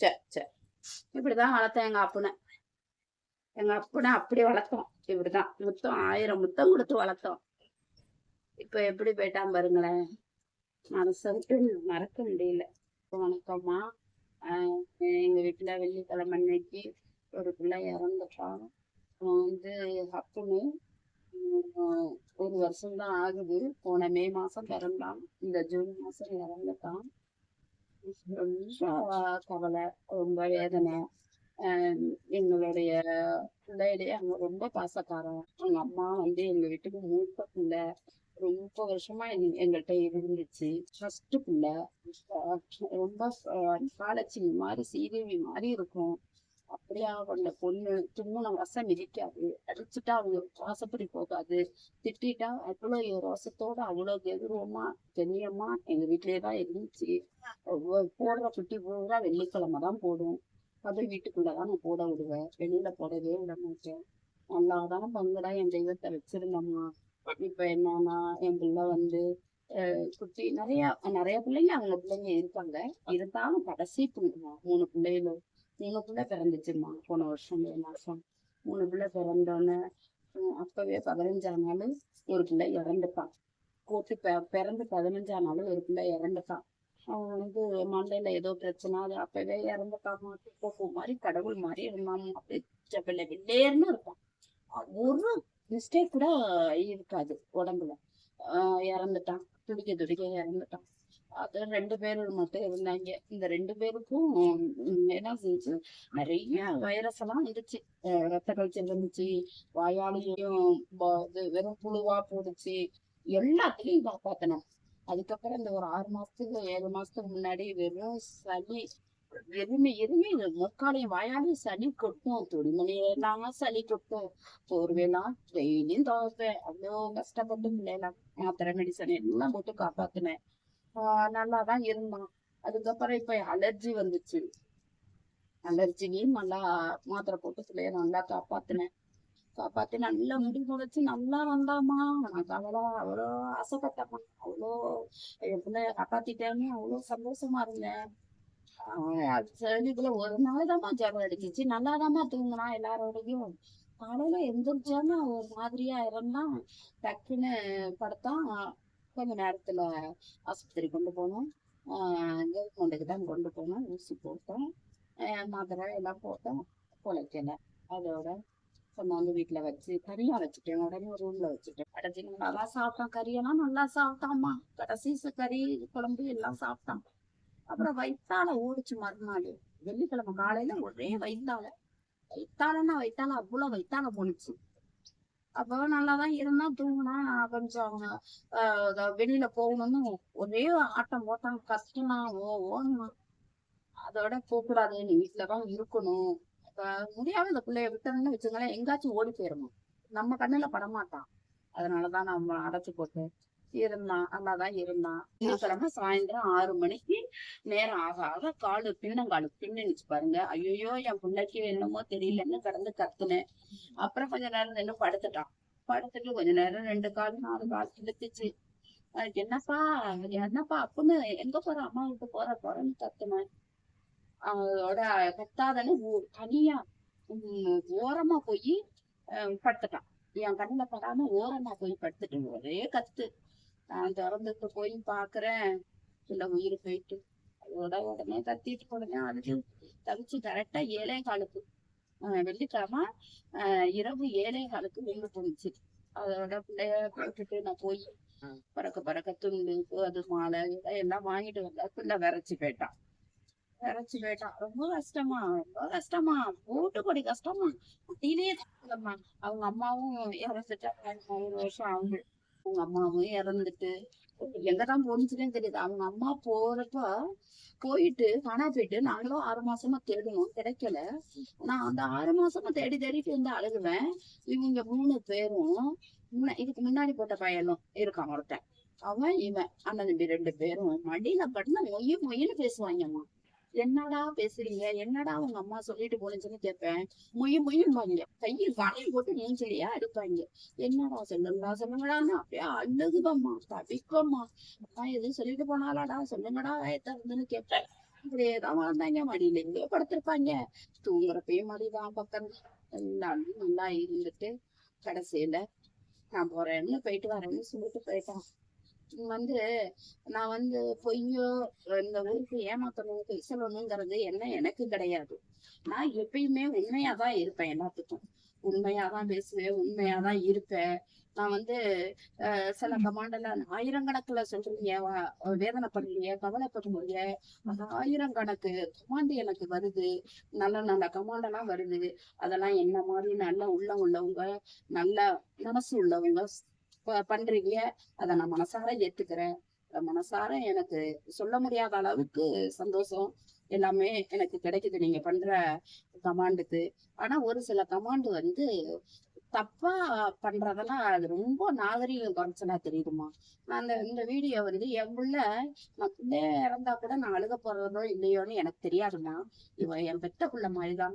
சரி சரி இப்படிதான் வளர்த்தேன் எங்க அப்பனை. எங்க அப்பனை அப்படி வளர்த்தோம். இப்படிதான். முத்தம் ஆயிரம் முத்தம் கொடுத்து வளர்த்தோம். இப்ப எப்படி போயிட்டான் பாருங்களேன். மனசை விட்டு மறக்க முடியல. வணக்கம்மா. எங்க வீட்டுல வெள்ளிக்கிழமை அன்னைக்கு ஒரு பிள்ளை இறந்துட்டான். அவன் வந்து அப்புன்னு ஒரு வருஷம்தான் ஆகுது. போன மே மாசம் பிறந்தான். இந்த ஜூன் மாசம் இறந்துட்டான். கவலை ரொம்ப வேதனை எங்களுடைய பிள்ளையிலேயே அவங்க ரொம்ப பாசக்காரன் அவங்க அம்மா வந்து எங்க வீட்டுக்கு மூத்த பிள்ளை ரொம்ப வருஷமா எங்கள்கிட்ட இருந்துச்சு ஃபர்ஸ்ட் பிள்ளை ரொம்ப காலச்சிங்க மாதிரி சீதேவி மாதிரி இருக்கும் அப்படியா? கொண்ட பொண்ணு தும்முன வசம் மிதிக்காது அடிச்சுட்டா அவங்க வாசப்படி போகாது. திட்டிட்டா அவ்வளோ ரோசத்தோட அவ்வளோ கெதுருவமா கண்ணியமா எங்க வீட்லயே தான் இருந்துச்சு. போடுற குட்டி பூரா வெள்ளிக்கிழமை தான் போடும். அது வீட்டுக்குள்ளதான் நான் போட விடுவேன். வெளியில போடவே விட மாட்டேன். நல்லாதான் பங்குடா என் தெய்வத்தை வச்சிருந்தம்மா. இப்ப என்னன்னா என் பிள்ளை வந்து குட்டி நிறைய நிறைய பிள்ளைங்க அவங்க பிள்ளைங்க இருப்பாங்க இருந்தாலும் கடைசி பிள்ளைமா மூணு பிள்ளைகளும். மூணு பிள்ளை பிறந்துச்சுமா போன வருஷம் மே மாசம். மூணு பிள்ளை பிறந்தோன்னே அப்பவே பதினஞ்சாம் நாள் ஒரு பிள்ளை இறந்துட்டான் கூட்டி பெ- பிறந்து பதினஞ்சாம் நாள் ஒரு பிள்ளை இறந்துட்டான் அவன் வந்து மண்டையில ஏதோ பிரச்சனை அது அப்பவே இறந்துட்டான் பூ மாதிரி கடவுள் மாதிரி இருந்தான். அப்படி பிள்ளை வெள்ளேர்னு இருப்பான். ஒரு மிஸ்டேக் கூட இருக்காது உடம்புல. ஆஹ் இறந்துட்டான். துடிக்க துடிக்க இறந்துட்டான். அது ரெண்டு பேர் மட்டும் இருந்தாங்க. இந்த ரெண்டு பேருக்கும் என்ன செஞ்சு நிறைய வைரஸ் எல்லாம் இருந்துச்சு ரத்த கழிச்சல் இருந்துச்சு வாயாலையும் இது வெறும் புழுவா போடுச்சு எல்லாத்தையும் காப்பாத்தணும். அதுக்கப்புறம் இந்த ஒரு ஆறு மாசத்துக்கு ஏழு மாசத்துக்கு முன்னாடி வெறும் சளி எருமை எருமை முக்காலையும் வாயாலையும் சளி கொட்டும். துணிமணி சளி கொட்டும். போர்வையெல்லாம் டெய்லியும் துவைப்பேன். அவ்வளோ கஷ்டப்பட்டு பிள்ளைலாம் மாத்திரை மெடிசன் எல்லாம் போட்டு காப்பாத்தினேன். நல்லாதான் இருந்தான். அதுக்கப்புறம் இப்ப அலர்ஜி வந்துச்சு. அலர்ஜிலையும் நல்லா மாத்திரை போட்டு பிள்ளைய நல்லா காப்பாத்தினேன். காப்பாத்தி நல்லா முடி முடிச்சு நல்லா வந்தாமா எனக்கு அவ்வளோ அவ்வளோ ஆசைப்பட்டம்மா. அவ்வளோ என் பிள்ளைய காப்பாத்திட்டேன்னு அவ்வளோ சந்தோஷமா இருந்தேன். ஆஹ் அது ஒரு நாள் தாம்மா ஜரம் அடிச்சிச்சு. நல்லாதாம்மா தூங்கினா எல்லாரோடையும். காலையில எந்திரிச்சாம ஒரு மாதிரியா இருந்தான் டக்குன்னு படுத்தான். கொஞ்ச நேரத்துல ஆஸ்பத்திரி கொண்டு போனோம். ஆஹ் கவர்மெண்ட்டுக்கு தான் கொண்டு போனோம். ஊசி போட்டோம். மாத்திரை எல்லாம் போட்டோம். பொழைக்கல. அதோட கொண்டாந்து வீட்டுல வச்சு கறியாக வச்சுட்டேன். உடனே ஒரு ரூம்ல வச்சுட்டேன். கடைசி நல்லா சாப்பிட்டான். கறியெல்லாம் நல்லா சாப்பிட்டாம்மா கடைசி கறி குழம்பு எல்லாம் சாப்பிட்டான். அப்புறம் வயிற்றால ஓடிச்சு மறுநாள். வெள்ளிக்கிழமை காலையில ஒரே வயித்தால. வயித்தாலன்னா வயித்தால அவ்வளவு வயிற்றால போனுச்சு அப்போ நல்லாதான் இருந்தா தூங்கினா கொஞ்சம் ஆஹ் வெளியில போகணும்னு ஒரே ஆட்டம் போட்டான் கஷ்டம்னா ஓ ஓடணும் அதோட போகக்கூடாது. நீ வீட்டுலதான் இருக்கணும். இப்ப முடியாம இந்த பிள்ளைய விட்டோம்னு வச்சுங்களேன் எங்காச்சும் ஓடி போயிடணும் நம்ம கண்ணுல படமாட்டான். அதனாலதான் நம்ம அடைச்சு போட்டு இருந்தான். நல்லாதான் இருந்தான். திங்கக்கிழமை சாயந்தரம் ஆறு மணிக்கு நேரம் ஆக ஆக காலு பின்னங்காலு பின்னுச்சு பாருங்க. ஐயோ என் பிள்ளைக்கு என்னமோ தெரியலன்னு கடந்து கத்துனேன். அப்புறம் கொஞ்ச நேரம் நின்று படுத்துட்டான். படுத்துட்டு கொஞ்ச நேரம் ரெண்டு கால் நாலு கால் இழுத்துச்சு. அதுக்கு என்னப்பா என்னப்பா அப்படின்னு எங்க போற? அம்மா வீட்டு போற போறேன்னு கத்துனேன். அதோட கத்தாதன்னு தனியா உம், ஓரமா போய் படுத்துட்டான். என் கண்ணுல படாம ஓரமா போய் படுத்துட்டு ஒரே கத்து. நான் திறந்துட்டு போய் பாக்குறேன். இல்ல உயிர் போயிட்டு. அதோட உடனே கத்திட்டு உடனே அழுது தவிச்சு கரெக்டா ஏழே காலுக்கு வெள்ளிக்கிழமை இரவு ஏழே காலுக்கு வெளில போணுச்சு அதோட பிள்ளைய போட்டுட்டு நான் போய் பறக்க பறக்க துண்டு அது மாலை இதெல்லாம் எல்லாம் வாங்கிட்டு வந்தா பிள்ளை விரைச்சு போயிட்டான். விரைச்சு போயிட்டான். ரொம்ப கஷ்டமா ரொம்ப கஷ்டமா. போட்டு கொடி கஷ்டமா. குட்டியிலேயே அவங்க அம்மாவும் இறந்துட்டாங்க. ஒரு வருஷம் ஆகுது. அவங்க அம்மாவும் இறந்துட்டு எங்கதான் போனுச்சுன்னே தெரியுது. அவங்க அம்மா போறப்ப போயிட்டு காணா போயிட்டு நாங்களும் ஆறு மாசமா தேடணும் கிடைக்கல. நான் அந்த ஆறு மாசமா தேடி தேடிட்டு வந்து அழுகுவேன். இவங்க மூணு பேரும் இதுக்கு முன்னாடி போட்ட பையனும் இருக்கான் ஒருத்தன். அவன் இவன் அண்ணன் தம்பி ரெண்டு பேரும். மடியில பட்டினா மொய் மொய்னு பேசுவாங்கம்மா. என்னடா பேசுறீங்க? என்னடா உங்க அம்மா சொல்லிட்டு போனுச்சுன்னு கேட்பேன். மொய் மொய்யும்பாங்க கையில் காலையில் போட்டு மூஞ்சலியா அடிப்பாங்க. என்னடா சொல்லுங்கடா சொல்லுங்கடான்னு அப்படியே அழுகுதம்மா தவிக்கம்மா அம்மா எதுவும் சொல்லிட்டு போனாலாடா சொல்லுங்கடா வயத்தருந்துன்னு கேட்பேன். இப்படியேதான் வளர்ந்தாங்க மடியில மடியிலேயே படுத்திருப்பாங்க. தூங்குறப்பையும் மடிதான் பக்கம். எல்லாரும் நல்லா இருந்துட்டு கடைசியில நான் போறேன்னு போயிட்டு வரேன்னு சொல்லிட்டு போயிட்டான். வந்து நான் வந்து பொய்யோ இந்த ஊருக்கு ஏமாத்தணும் சொல்லணுங்கிறது என்ன எனக்கு கிடையாது. நான் எப்பயுமே உண்மையாதான் இருப்பேன் எல்லாத்துக்கும். உண்மையாதான் பேசுவேன் உண்மையாதான் இருப்பேன். நான் வந்து சில கமாண்டல ஆயிரக்கணக்குல சொல்றீங்க வேதனைப்படுறீங்க கவலைப்படுறீங்க. அது ஆயிரக்கணக்கு கமாண்டு எனக்கு வருது. நல்ல நல்ல கமாண்டெல்லாம் வருது. அதெல்லாம் என்ன மாதிரி நல்ல உள்ளம் உள்ளவங்க நல்ல மனசு உள்ளவங்க பண்றீங்க. அதை நான் மனசார ஏத்துக்கிறேன். மனசார எனக்கு சொல்ல முடியாத அளவுக்கு சந்தோஷம் எல்லாமே எனக்கு கிடைக்குது. நீங்க பண்ற கமாண்டுக்கு. ஆனா ஒரு சில கமாண்டு வந்து தப்பா பண்றதெல்லாம் அது ரொம்ப நாகரிகம் குறைச்சலா தெரியுதுமா நான் அந்த இந்த வீடியோ வந்து என் புள்ள நான் பிள்ளைய இறந்தா கூட நான் அழுக போறதோ இல்லையோன்னு எனக்கு தெரியாதுமா இவன் என் பெத்த புள்ள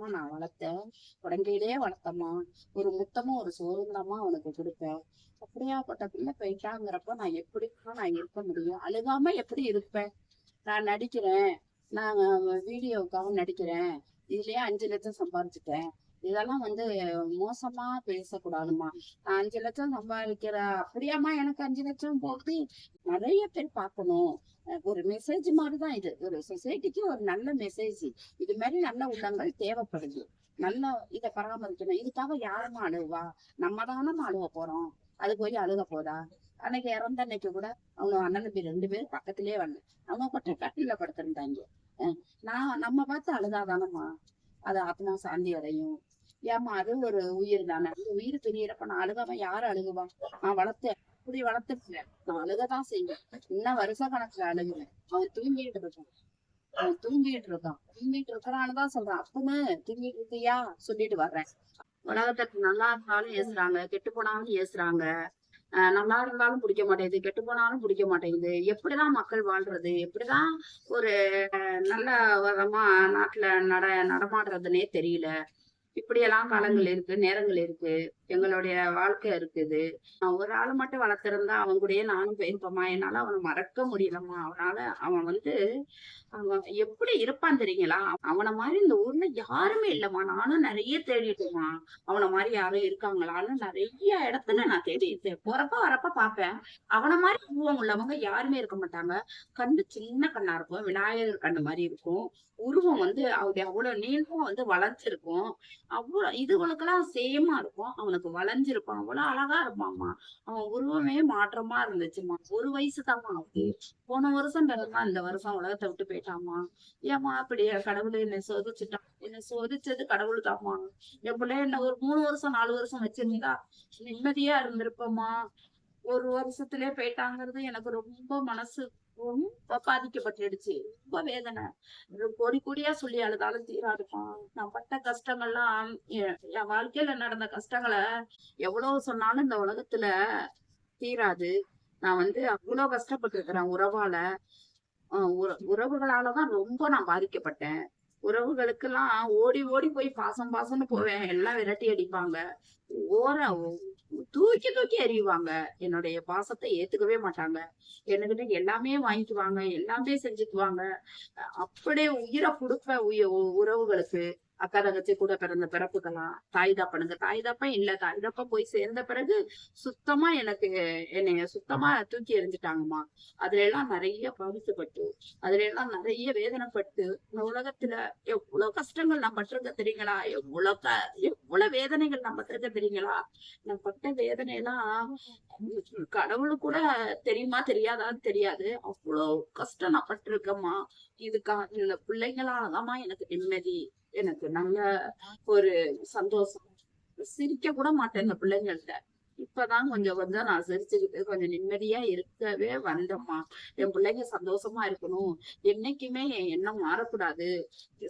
நான் வளர்த்தேன். உடங்கையிலேயே வளர்த்தமா ஒரு முத்தமும் ஒரு சோறுந்தாமா அவனுக்கு கொடுப்பேன். அப்படியாப்பட்ட பிள்ளை போயிட்டாங்கிறப்ப நான் எப்படி நான் இருக்க முடியும்? அழுகாம எப்படி இருப்பேன்? நான் நடிக்கிறேன். நான் வீடியோவுக்காக நடிக்கிறேன். இதுலயே அஞ்சு லட்சம் சம்பாரிச்சுட்டேன். இதெல்லாம் வந்து மோசமா பேசக்கூடாதுமா அஞ்சு லட்சம் சம்பாதிக்கிற அப்படியாம்மா எனக்கு அஞ்சு லட்சம் போகுது நிறைய பேர் பார்க்கணும். ஒரு மெசேஜ் மாதிரிதான் இது. ஒரு சொசைட்டிக்கு ஒரு நல்ல மெசேஜ் இது மாதிரி நல்ல உள்ளங்கள் தேவைப்படுது. நல்லா இதை பராமரிக்கணும். இதுக்காக யாருமா அழுவா? நம்ம தானே அழுவ போறோம். அது போய் அழுக போதா? அன்னைக்கு இறந்த அன்னைக்கு கூட அவங்க அண்ணன் தம்பி ரெண்டு பேரும் பக்கத்திலே வரல அவங்க பட்ட கட்டில படுத்திருந்தாங்க. நான் நம்ம பார்த்து அழுதாதானம்மா? அது ஆத்மா சாந்தி அடையும். ஏமா அது ஒரு உயிர் தானே? அந்த உயிர் தெரியறப்ப நான் அழுகாம யாரு அழுகுவா? நான் வளர்த்தேன் அப்படி வளர்த்துருக்கேன் நான் அழுகதான் செய்வேன். இன்னும் வருஷ கணக்குல அழுகுவேன் அவன் தூங்கிட்டு இருக்கான். அவன் தூங்கிட்டு இருக்கான். தூங்கிட்டு இருக்கிறான்னு சொல்றான். அப்பன்னு தூங்கிட்டு இருக்கியா? சொல்லிட்டு வர்றேன். உலகத்துக்கு நல்லா இருந்தாலும் ஏசுறாங்க. கெட்டு போனாலும் ஏசுறாங்க. நல்லா இருந்தாலும் பிடிக்க மாட்டேங்குது. கெட்டு போனாலும் பிடிக்க மாட்டேங்குது. எப்படிதான் மக்கள் வாழ்றது? எப்படிதான் ஒரு நல்ல விதமா நாட்டுல நட நடமாடுறதுன்னே தெரியல. இப்படியெல்லாம் காலங்கள் இருக்கு நேரங்கள் இருக்கு எங்களுடைய வாழ்க்கை இருக்குது. நான் ஒரு ஆளை மட்டும் வளர்த்திருந்தா அவன் கூடயே நானும் போயிருப்போமா? என்னால அவனை மறக்க முடியலம்மா. அவனால அவன் வந்து அவன் எப்படி இருப்பான் தெரியுங்களா? அவனை மாதிரி இந்த ஊர்ல யாருமே இல்லம்மா. நானும் நிறைய தேடிட்டேம்மா. அவனை மாதிரி யாரும் இருக்காங்களான்னு நிறைய இடத்துல நான் தேடிட்டேன் போறப்ப வரப்ப பார்ப்பேன். அவனை மாதிரி உருவம் உள்ளவங்க யாருமே இருக்க மாட்டாங்க. கண்ணு சின்ன கண்ணா இருக்கும். விநாயகர் கண்ணு மாதிரி இருக்கும். உருவம் வந்து அவருடைய அவ்வளவு நீளம் வந்து வளைஞ்சிருக்கும் அவ்வளவு இதுகளுக்கெல்லாம் சேமா இருக்கும். அவனுக்கு வளைஞ்சிருப்பான். அவ்வளவு அழகா இருப்பான்மா. அவன் உருவமே மாற்றமா இருந்துச்சுமா. ஒரு வயசு தான்மா அவனுக்கு போன வருஷம் பிறந்தா இந்த வருஷம் உலகத்தை விட்டு போயிட்டாமா ஏமா அப்படி கடவுள் என்னை சோதிச்சுட்டான். என்னை சோதிச்சது கடவுள் தாம்மா என் பிள்ளை என்ன ஒரு மூணு வருஷம் நாலு வருஷம் வச்சிருந்தா. நிம்மதியா இருந்திருப்பமா ஒரு வருஷத்துலயே போயிட்டாங்கிறது எனக்கு ரொம்ப மனசு பாதிக்கப்பட்டுடுச்சு ரொம்ப வேதனை. ஒரு கோடி கோடியா சொல்லி அழுதாலும் தீராதுமா நான் பட்ட கஷ்டங்கள்லாம் என் வாழ்க்கையில நடந்த கஷ்டங்களை எவ்வளவு சொன்னாலும் இந்த உலகத்துல தீராது. நான் வந்து அவ்வளவு கஷ்டப்பட்டிருக்கிறேன் உறவால. ஆஹ் உற- உறவுகளாலதான் ரொம்ப நான் பாதிக்கப்பட்டேன். உறவுகளுக்கெல்லாம் ஓடி ஓடி போய் பாசம் பாசம்னு போவேன். எல்லாம் விரட்டி அடிப்பாங்க. ஓர தூக்கி தூக்கி எறிவாங்க. என்னுடைய பாசத்தை ஏத்துக்கவே மாட்டாங்க. என்கிட்ட எல்லாமே வாங்கிக்குவாங்க எல்லாமே செஞ்சுக்குவாங்க. அப்படியே உயிரை கொடுப்ப உய உ- உறவுகளுக்கு. அக்கா தங்கச்சி கூட பிறந்த பிறப்புக்கெல்லாம் தாய் தாப்பனுங்க தாய் தாப்பன் இல்ல தாய் தாப்பா போய் சேர்ந்த பிறகு சுத்தமா எனக்கு என்னைய சுத்தமா தூக்கி எறிஞ்சிட்டாங்கம்மா. அதுல எல்லாம் நிறைய பாதிக்கப்பட்டு அதுல எல்லாம் நிறைய வேதனைப்பட்டு இந்த உலகத்துல எவ்வளவு கஷ்டங்கள் நான் பட்டிருக்க தெரியுங்களா? எவ்வளவு க எவ்வளவு வேதனைகள் நான் பட்டிருக்க தெரியுங்களா? நான் பட்ட வேதனை எல்லாம் கடவுளுக்கு கூட தெரியுமா தெரியாதான்னு தெரியாது. அவ்வளவு கஷ்டம் நான் பட்டிருக்கேம்மா. இதுக்கா இந்த பிள்ளைங்களாலதாம்மா எனக்கு நிம்மதி. எனக்கு நல்ல ஒரு சந்தோஷம். சிரிக்க கூட மாட்டேன் இந்த பிள்ளைங்கள்ட்ட. இப்பதான் கொஞ்சம் கொஞ்சம் நான் சிரிச்சுக்கிட்டு கொஞ்சம் நிம்மதியா இருக்கவே வந்தேம்மா. என் பிள்ளைங்க சந்தோஷமா இருக்கணும். என்னைக்குமே என் எண்ணம் மாறக்கூடாது.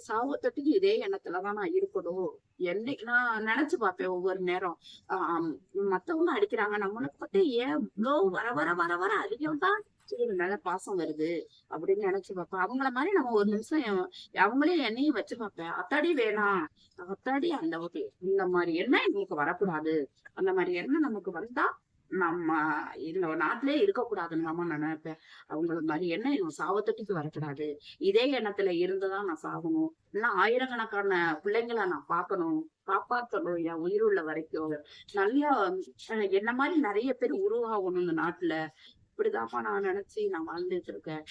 சாவத்தட்டுக்கு இதே எண்ணத்துலதான் நான் இருக்கணும். என்னைக்கு நான் நினைச்சு பார்ப்பேன் ஒவ்வொரு நேரம். ஆஹ் மத்தவங்க அடிக்கிறாங்க. நம்மளுக்கு பத்தி ஏன் இவ்வளோ வர வர வர வர அதிகம் தான் நல்ல பாசம் வருது அப்படின்னு நினைச்சு பார்ப்பேன் அவங்கள மாதிரி நம்ம ஒரு நிமிஷம் அவங்களே என்னையும் வச்சு பார்ப்பேன். அத்தாடி வேணாம். அத்தாடி அந்த ஒரு இந்த மாதிரி எண்ணம் எங்களுக்கு வரக்கூடாது. அந்த மாதிரி எண்ணம் நமக்கு வந்தா நம்ம இந்த நாட்டிலே இருக்கக்கூடாதுன்னு தான் நான் நினைப்பேன். அவங்கள மாதிரி என்ன இவன் சாவத்தட்டுக்கு வரக்கூடாது. இதே எண்ணத்துல இருந்துதான் நான் சாகணும். இல்லைன்னா ஆயிரக்கணக்கான பிள்ளைங்களை நான் பார்க்கணும். காப்பாற்றணும் என் உயிர் உள்ள வரைக்கும். நல்லா அஹ், என்ன மாதிரி நிறைய பேர் உருவாகணும் இந்த நாட்டுல. இப்படிதாம்மா நான் நினைச்சு நான் வாழ்ந்துட்டு இருக்கேன்.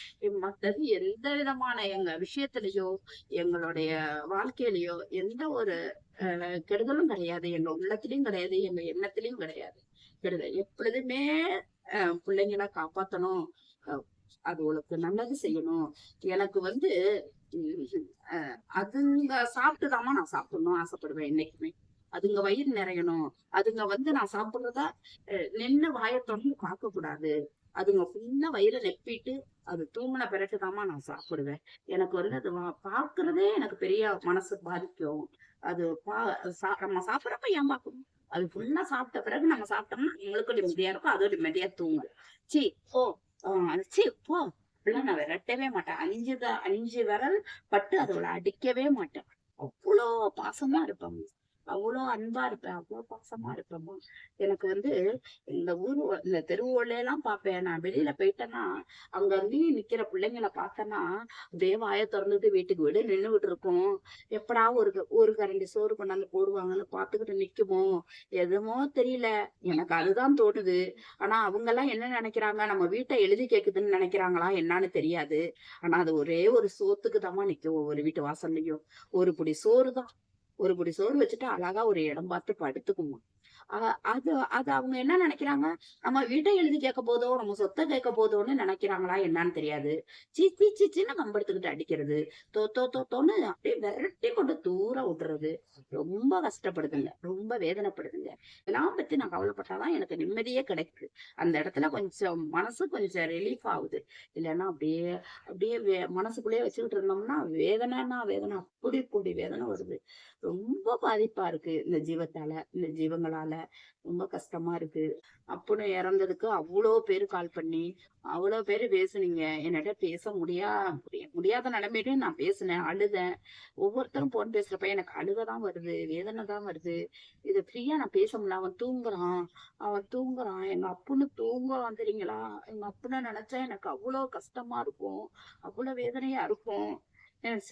மத்தது எந்த விதமான எங்க விஷயத்திலயோ எங்களுடைய வாழ்க்கையிலயோ எந்த ஒரு அஹ், கெடுதலும் கிடையாது. எங்க உள்ளத்திலயும் கிடையாது. எங்க எண்ணத்திலயும் கிடையாது. கெடுதல் எப்பொழுதுமே அஹ், பிள்ளைங்கள காப்பாத்தணும். அஹ், அதுகளுக்கு நல்லது செய்யணும். எனக்கு வந்து அதுங்க சாப்பிட்டுதாம்மா நான் சாப்பிடணும் ஆசைப்படுவேன் என்னைக்குமே. அதுங்க வயிறு நிறையணும். அதுங்க வந்து நான் சாப்பிடுறத அஹ், நின்னு வாயை தொடர்ந்து பார்க்க கூடாது அதுங்க ஃபுல்லா வயிறு நெப்பிட்டு அது தூங்கின பிறகுதாம்மா நான் சாப்பிடுவேன். எனக்கு வந்து அது வா- எனக்கு பெரிய மனசு பாதிக்கும். அது பா நம்ம சாப்பிட்றப்ப ஏன் பார்க்கணும்? அது ஃபுல்லா சாப்பிட்ட பிறகு நம்ம சாப்பிட்டோம்னா எங்களுக்கும் நிம்மதியா இருக்கும் அதுவும் நிம்மதியா தூங்கும். சி ஓ ஆஹ் சி போ. அப்படிலாம் நான் விரட்டவே மாட்டேன். அஞ்சு த- அஞ்சு விரல் பட்டு அதோட அடிக்கவே மாட்டேன். அவ்வளோ பாசமா இருப்பாங்க அவ்வளோ அன்பா இருப்பேன். அவ்வளோ பாசமா இருப்பேன். எனக்கு வந்து இந்த ஊர் இந்த தெருவோல எல்லாம் பார்ப்பேன். நான் வெளியில போயிட்டேன்னா அங்க அங்கேயும் நிக்கிற பிள்ளைங்கள பார்த்தேன்னா தேவாய திறந்துட்டு வீட்டுக்கு வீடு நின்னுகிட்டு இருக்கும் எப்படா ஒரு ஒரு கரண்டி சோறு கொண்டாந்து போடுவாங்கன்னு பார்த்துக்கிட்டு நிக்குமோ எதுமோ தெரியல. எனக்கு அதுதான் தோணுது. ஆனா அவங்க எல்லாம் என்ன நினைக்கிறாங்க? நம்ம வீட்டை எழுதி கேக்குதுன்னு நினைக்கிறாங்களா? என்னன்னு தெரியாது. ஆனா அது ஒரே ஒரு சோத்துக்கு தான் நிக்கும் ஒவ்வொரு வீட்டு வாசல்லையும். ஒரு புடி சோறு தான். ஒரு முடி சோறு வச்சுட்டு அழகா ஒரு இடம் பார்த்து படுத்துக்குமா அது அது அவங்க என்ன நினைக்கிறாங்க? நம்ம வீட்டை எழுதி கேட்க போதோ நம்ம சொத்தை கேட்க போதோன்னு நினைக்கிறாங்களா என்னன்னு தெரியாது. சீ சீச்சின்னு கம்பெடுத்துக்கிட்டு அடிக்கிறது. தோ தோ தோ தோன்னு அப்படியே விரட்டி கொண்டு தூர விட்டுறது ரொம்ப கஷ்டப்படுதுங்க. ரொம்ப வேதனைப்படுதுங்க. இதெல்லாம் பத்தி நான் கவலைப்பட்டாதான் எனக்கு நிம்மதியே கிடைக்குது. அந்த இடத்துல கொஞ்சம் மனசு கொஞ்சம் ரிலீஃப் ஆகுது. இல்லைன்னா அப்படியே அப்படியே மனசுக்குள்ளேயே வச்சுக்கிட்டு இருந்தோம்னா வேதனைன்னா வேதனை. அப்படி கூடி வேதனை வருது. ரொம்ப பாதிப்பா இருக்கு இந்த ஜீவத்தால இந்த ஜீவங்களால. ரொம்ப கஷ்டமா இருக்கு. அப்புறம் இறந்ததுக்கு அவ்வளோ பேர் கால் பண்ணி அவ்வளோ பேர் பேசுனீங்க. என்னட்ட பேச முடியா முடியாத நிலைமையிலும் நான் பேசினேன் அழுதேன். ஒவ்வொருத்தரும் போன் பேசுறப்ப எனக்கு அழுகதான் வருது வேதனை தான் வருது. இதை ஃப்ரீயா நான் பேச முடியல. அவன் தூங்குறான். அவன் தூங்குறான். எங்க அப்புன்னு தூங்க வந்துறீங்களா எங்க அப்புன்னு நினைச்சா எனக்கு அவ்வளோ கஷ்டமா இருக்கும். அவ்வளோ வேதனையா இருக்கும். என்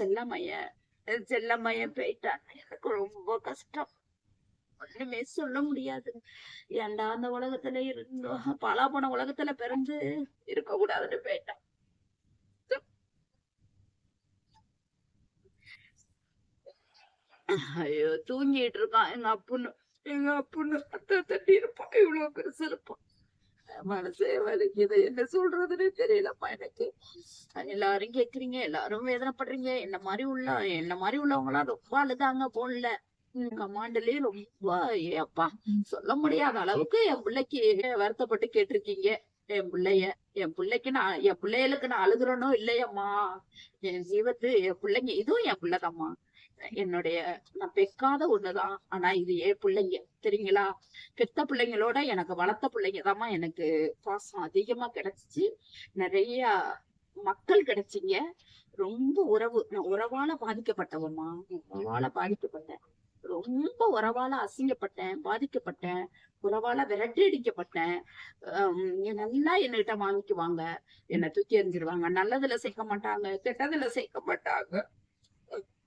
செல்லம்மையன் என் போயிட்டான் எனக்கு ரொம்ப கஷ்டம். ஒண்ணுமே சொல்ல முடியாது. ஏன்டா அந்த உலகத்துல இருந்தோம் பலா போன உலகத்துல பிறந்து இருக்க கூடாதுன்னு போயிட்டான். ஐயோ தூங்கிட்டு இருக்கான். எங்க அப்புன்னு எங்க அப்புன்னு அத்தை தட்டி இருப்பான் இவ்வளவு பெருசு இருப்பான் மனசே வலிக்குது. என்ன சொல்றதுன்னு தெரியலப்பா எனக்கு. எல்லாரும் கேக்குறீங்க எல்லாரும் வேதனைப்படுறீங்க. என்ன மாதிரி உள்ள என்ன மாதிரி உள்ளவங்க எல்லாம் ரொம்ப அழுதாங்க போன்ல. கமாண்டலயே ரொம்ப ஏப்பா சொல்ல முடியாத அளவுக்கு என் பிள்ளைக்கு வருத்தப்பட்டு கேட்டிருக்கீங்க. என் பிள்ளைய என் பிள்ளைக்கு நான் என் பிள்ளைகளுக்கு நான் அழுகுறனோ இல்லையம்மா. என் ஜீவத்து என் பிள்ளைங்க இதுவும் என் பிள்ளைதாம்மா. என்னுடைய நான் பெக்காத ஒண்ணுதான். ஆனா இது ஏன் பிள்ளைங்க. தெரியுங்களா? பெத்த பிள்ளைங்களோட எனக்கு வளர்த்த பிள்ளைங்க எனக்கு பாசம் அதிகமா கிடைச்சிச்சு. நிறைய மக்கள் கிடைச்சிங்க. ரொம்ப உறவு நான் உறவால பாதிக்கப்பட்டவம்மா. உறவால பாதிக்கப்பட்டேன். ரொம்ப உறவால அசிங்கப்பட்டேன் பாதிக்கப்பட்டேன். உறவால விரட்டி அடிக்கப்பட்டேன். நல்லா என்கிட்ட வாங்கிக்குவாங்க? என்னை தூக்கி எறிஞ்சிருவாங்க. நல்லதுல சேர்க்க மாட்டாங்க கெட்டதுல சேர்க்க மாட்டாங்க.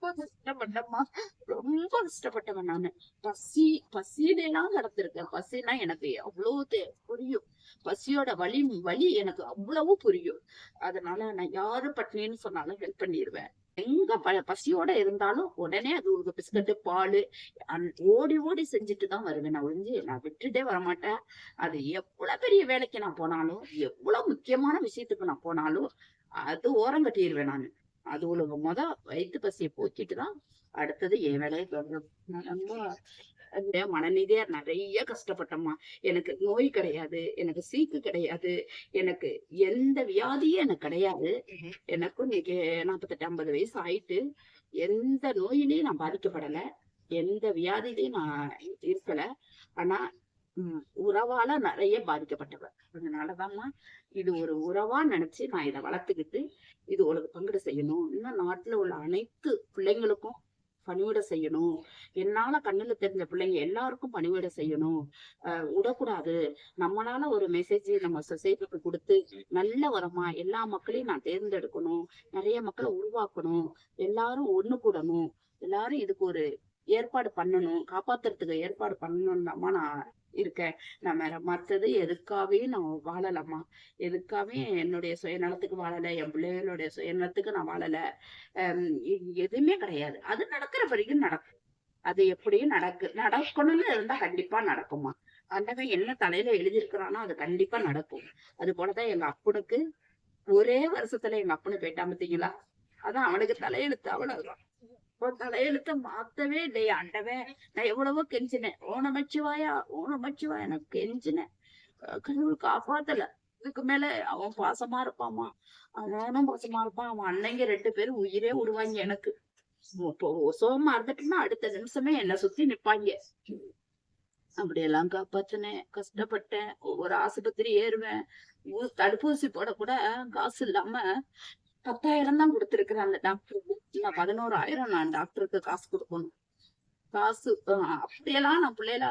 ரொம்ப கஷ்டப்பட்டேம்மா. ரொம்ப கஷ்டப்பட்டவன் நானு. பசி பசியிலாம் நடந்திருக்கேன். பசினா எனக்கு அவ்வளவு புரியும். பசியோட வலி வலி எனக்கு அவ்வளவு புரியும். அதனால நான் யாரு பட்டினின்னு சொன்னாலும் ஹெல்ப் பண்ணிடுவேன் எங்க ப பசியோட இருந்தாலும் உடனே அது உங்களுக்கு பிஸ்கட்டு பால் ஓடி ஓடி செஞ்சுட்டு தான் வருவேன். நான் ஒழிஞ்சு நான் விட்டுட்டே வரமாட்டேன். அது எவ்வளவு பெரிய வேலைக்கு நான் போனாலும் எவ்வளவு முக்கியமான விஷயத்துக்கு நான் போனாலும் அது ஓரம் கட்டிடுவேன் நான். அது உங்களுக்கு முத வயிற்று பசியை போக்கிட்டு தான் அடுத்தது என் வேலையை தொடரும். மனநிதியா நிறைய கஷ்டப்பட்டேம்மா. எனக்கு நோய் கிடையாது எனக்கு சீக்கு கிடையாது எனக்கு எந்த வியாதியும் எனக்கு கிடையாது. எனக்கும் இன்னைக்கு நாற்பத்தெட்டு ஐம்பது வயசு ஆயிட்டு எந்த நோயிலையும் நான் பாதிக்கப்படல. எந்த வியாதியிலையும் நான் இருக்கல. ஆனா உறவால நிறைய பாதிக்கப்பட்டவர். அதனாலதாம்மா இது ஒரு உறவா நினைச்சு நான் இதை வளர்த்துக்கிட்டு இது உங்களுக்கு பங்கிட செய்யணும். இன்னும் நாட்டுல உள்ள அனைத்து பிள்ளைங்களுக்கும் பணிவிட செய்யணும். என்னால கண்ணுல தெரிஞ்ச பிள்ளைங்க எல்லாருக்கும் பணிவிட செய்யணும். அஹ் விடக்கூடாது. நம்மளால ஒரு மெசேஜ் நம்ம சொசைட்டிக்கு கொடுத்து நல்ல வரமா எல்லா மக்களையும் நான் தேர்ந்தெடுக்கணும். நிறைய மக்களை உருவாக்கணும். எல்லாரும் ஒண்ணு கூடணும். எல்லாரும் இதுக்கு ஒரு ஏற்பாடு பண்ணணும். காப்பாத்துறதுக்கு ஏற்பாடு பண்ணணும் நான் இருக்கேன். நான் வேற மத்தது எதுக்காகவே நான் வாழலம்மா. எதுக்காகவே என்னுடைய சுயநலத்துக்கு வாழல. என் பிள்ளைகளுடைய சுயநலத்துக்கு நான் வாழல. எதுவுமே கிடையாது. அது நடக்கிற வரைக்கும் நடக்கும். அது எப்படியும் நடக்கு நடக்கணும்னு இருந்தா கண்டிப்பா நடக்குமா ஆண்டவன் என்ன தலையில எழுதியிருக்கிறானோ அது கண்டிப்பா நடக்கும். அது போலதான் எங்க அப்பனுக்கு. ஒரே வருஷத்துல எங்க அப்பனு போயிட்டான் பாத்தீங்களா அதான் அவனுக்கு தலையெழுத்து அவ்வளவுதான். தலையெழுத்த மாத்தவே இல்லையா ஆண்டவன் நான் எவ்வளவோ கெஞ்சினேன். ஓ நமச்சிவாயா நான் கெஞ்சினேன். கடவுள் காப்பாத்தல. இதுக்கு மேல அவன் பாசமா இருப்பாமா? அவனும் பாசமா இருப்பான். அவன் அன்னைங்க ரெண்டு பேரும் உயிரே விடுவாங்க எனக்கு. இப்போ சோகமா இருந்துட்டுன்னா அடுத்த நிமிஷமே என்ன சுத்தி நிப்பாங்க. அப்படியெல்லாம் காப்பாத்தினேன். கஷ்டப்பட்டேன். ஒவ்வொரு ஆஸ்பத்திரி ஏறுவேன். தடுப்பூசி போட கூட காசு இல்லாம பத்தாயிரம் தான் கொடுத்துருக்குறேன் அந்த டாக்டருக்கு நான் பதினோராயிரம் நான் டாக்டருக்கு காசு கொடுக்கணும். காசு அப்படியெல்லாம் நான் பிள்ளையில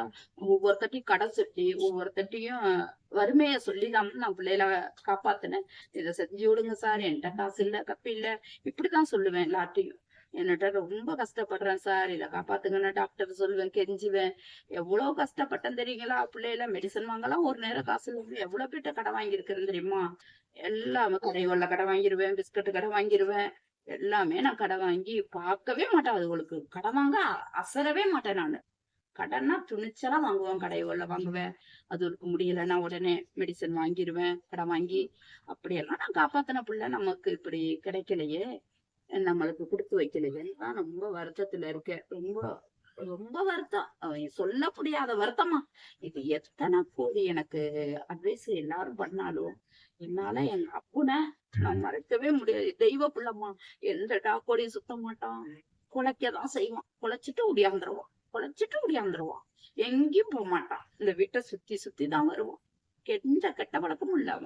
ஒவ்வொருத்தட்டையும் கடை சொல்லி ஒவ்வொருத்தட்டையும் வறுமைய சொல்லிதான் நான் பிள்ளையில காப்பாத்தினேன். இதை செஞ்சு விடுங்க சார் என்கிட்ட காசு இல்ல கப்பி இல்ல. இப்படிதான் சொல்லுவேன் எல்லார்ட்டையும். என்னட்ட ரொம்ப கஷ்டப்படுறேன் சார். இதை காப்பாத்துங்கன்னு டாக்டர் சொல்லுவேன் கெஞ்சுவேன். எவ்வளவு கஷ்டப்பட்டேன் தெரியுங்களா? பிள்ளையில மெடிசன் வாங்கலாம் ஒரு நேரம் காசு இல்லை எவ்வளவு பேர்ட்ட கடை வாங்கியிருக்கிறேன் தெரியுமா? எல்லாமே கடைகளில் கடை வாங்கிருவேன் பிஸ்கட் கடை வாங்கிருவேன். எல்லாமே நான் கடை வாங்கி பார்க்கவே மாட்டேன். அதுகளுக்கு கடை வாங்க அசரவே மாட்டேன் நான். கடன்னா துணிச்சலா வாங்குவேன் கடைகளில் வாங்குவேன். அதுகளுக்கு முடியலன்னா உடனே மெடிசன் வாங்கிடுவேன் கடை வாங்கி. அப்படியெல்லாம் நான் காப்பாத்தின பிள்ளை நமக்கு இப்படி கிடைக்கலையே. நம்மளுக்கு கொடுத்து வைக்கலையேன்னு தான் ரொம்ப வருத்தத்துல இருக்கேன். ரொம்ப ரொம்ப வருத்தம். அவன் சொல்ல முடியாத வருத்தமா. இது எத்தனை கோடி எனக்கு அட்வைஸ் எல்லாரும் பண்ணாலும் என்னால எங்க அப்புனை நான் மறைக்கவே முடியாது. தெய்வ பிள்ளைமா எந்த டாக்கோடையும் சுத்த மாட்டான். குலைக்கதான் செய்வான். குலைச்சிட்டு ஒடியாந்துருவான். குலைச்சிட்டு ஒடியாந்துருவான். எங்கேயும் போக மாட்டான். இந்த வீட்டை சுத்தி சுத்தி தான் வருவான். எந்த கெட்ட பழக்கமும் இல்ல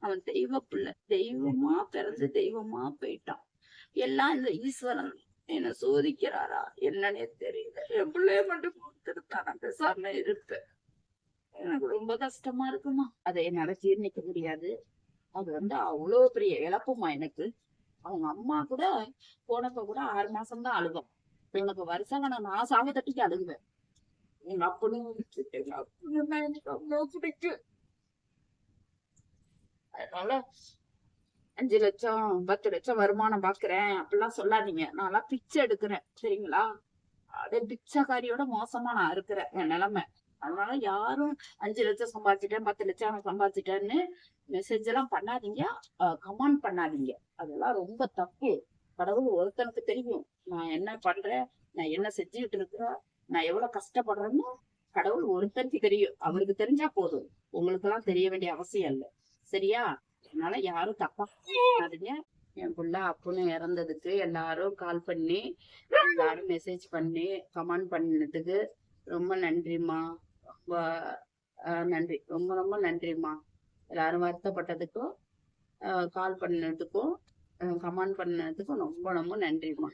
அவன். தெய்வ பிள்ளை. தெய்வமா பிறந்து தெய்வமா போயிட்டான். எல்லாம் இந்த ஈஸ்வரன் என்ன சோதிக்கிறாரா? என்னன்னே தெரியல. என் பிள்ளைய மட்டும் கொடுத்துருத்தான் பேசாம இருப்பேன். எனக்கு ரொம்ப கஷ்டமா இருக்குமா? அதை என்னால ஜீர்ணிக்க முடியாது. அது வந்து அவ்வளவு பெரிய இழப்புமா எனக்கு. அவங்க அம்மா கூட போனப்ப கூட ஆறு மாசம் தான் அழுகும் எனக்கு வருஷம் நான் சாக தட்டிக்கு அழுகுவேன். எங்க அப்பனும் எங்க அப்பனும் எனக்கு அவ்வளோ பிடிக்கும். அதனால அஞ்சு லட்சம் பத்து லட்சம் வருமானம் பாக்குறேன். அப்படிலாம் சொல்லாதீங்க. நான்லாம் பிச்சை எடுக்கிறேன். சரிங்களா? அதே பிச்சைக்காரியோட மோசமா நான் இருக்கிறேன். என் நிலைமை. அதனால யாரும் அஞ்சு லட்சம் சம்பாதிச்சிட்டேன் பத்து லட்சம் சம்பாதிச்சிட்டேன்னு மெசேஜ் எல்லாம் பண்ணாதீங்க. கமெண்ட் பண்ணாதீங்க. அதெல்லாம் ரொம்ப தப்பு. கடவுள் ஒருத்தனுக்கு தெரியும். நான் என்ன பண்றேன்? நான் என்ன செஞ்சுக்கிட்டு இருக்கிறேன்? நான் எவ்வளவு கஷ்டப்படுறேன்னு கடவுள் ஒருத்தனுக்கு தெரியும். அவருக்கு தெரிஞ்சா போதும். உங்களுக்கு எல்லாம் தெரிய வேண்டிய அவசியம் இல்லை. சரியா? அதனால யாரும் தப்பா பண்ணாதீங்க. என் புள்ள அப்புன்னு இறந்ததுக்கு எல்லாரும் கால் பண்ணி எல்லாரும் மெசேஜ் பண்ணி கமெண்ட் பண்ணதுக்கு ரொம்ப நன்றிம்மா. நன்றி. ரொம்ப ரொம்ப நன்றிம்மா. எல்லாரும் வருத்தப்பட்டதுக்கும் கால் பண்ணதுக்கும் கமெண்ட் பண்ணதுக்கும் ரொம்ப ரொம்ப நன்றிம்மா.